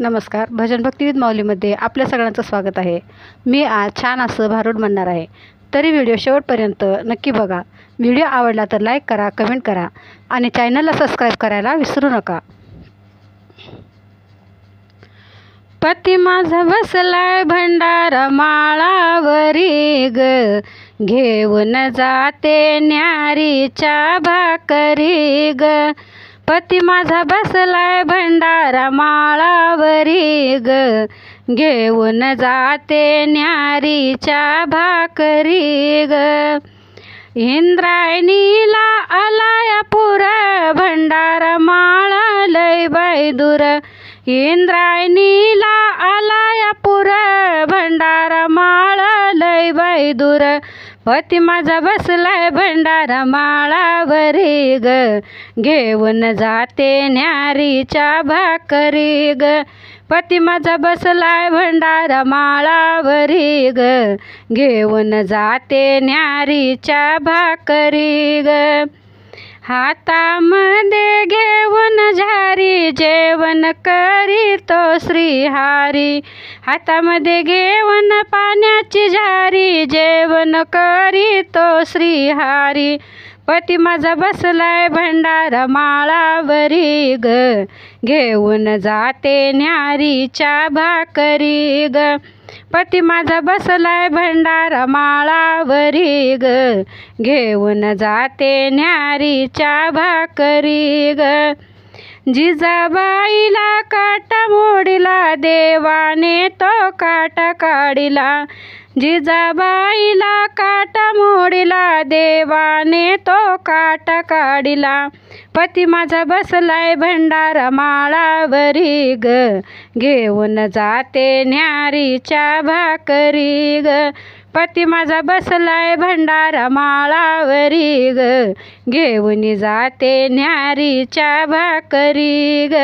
नमस्कार. भजन भक्तिविद माऊलीमध्ये आपल्या सगळ्यांचं स्वागत आहे. मी आज छान असं भारूड म्हणणार आहे. तरी व्हिडिओ शेवटपर्यंत नक्की बघा. व्हिडिओ आवडला तर लाईक करा कमेंट करा आणि चॅनलला सबस्क्राईब करायला विसरू नका. पती माझा बसलाय भंडारा माळावरी ग. घेऊन जाते न्यारीच्या भाकरी ग. पती माझा बसलाय भंडारा माळावरी ग. घेऊन जाते न्यारीच्या भाकरी ग. इंद्रायणीला आलाया पुर भंडारा माळा लय बाई दूर इंद्रायणीला आलाया पुर भंडारा माळा लय बाई दूर पती माझा बसलाय भंडारा माळावरी ग. घेऊन जाते न्यारीच्या भाकरी ग. पती माझा बसलाय भंडारा माळावरी ग. घेऊन जाते न्यारीच्या भाकरी ग. हातामध्ये घे जेवण करी करीतो श्रीहारी. हातामध्ये घेऊन पाण्याची झारी. जेवण करीतो श्रीहारी. पती माझा बसलाय भंडारा माळावरी ग. घेऊन जाते न्यारीच्या भाकरी ग. पती माझा बसलाय भंडारा माळावरी ग. घेऊन जाते न्यारीच्या भाकरी ग. जिजाबाईला काटा मोडीला देवाने तो काटा काढिला. जिजाबाईला काटा मोडीला देवाने तो काटा काढिला. पती माझा बसलाय भंडारा माळावरी ग. घेऊन जाते न्यारीच्या भाकरी ग. पती माझा बसलाय भंडारा माळावरी ग. घेऊन जाते न्यारीच्या भाकरी ग.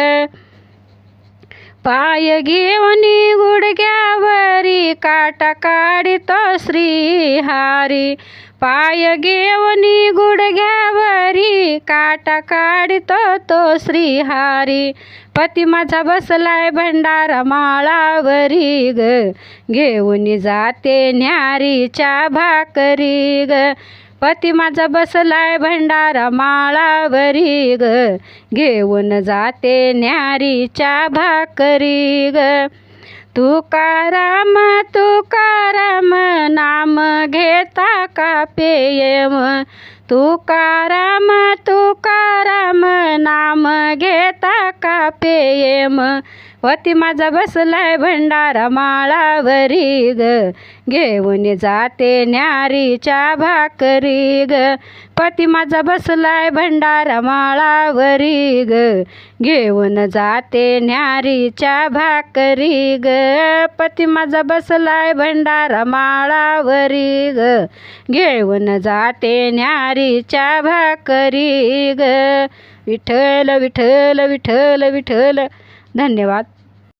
पाय घेऊन गुडघ्यावरी काटा काढितो श्रीहारी. पाय घेऊन गुडघ्यावरी काटा काढितो तो श्रीहारी. पती माझा बसलाय भंडारा माळावरी ग. घेऊन जाते न्यारीच्या भाकरी ग. पती माझा बसलाय भंडारा माळावरी ग. घेऊन जाते न्यारीच्या भाकरी ग. तुकाराम तुकाराम नाम घेता का पेयम? तुकाराम तुकाराम नाम घेता का पेयम वती माझा बसलाय भंडारा माळावरी ग. घेऊन जाते न्यारीच्या भाकरी ग. पती माझा बसलाय भंडारा माळावरी ग. घेऊन जाते न्यारीच्या भाकरी ग. पती माझा बसलाय भंडारा माळावरी ग. घेऊन जाते न्यारीच्या भाकरी ग. विठ्ठल विठ्ठल विठ्ठल विठ्ठल. धन्यवाद.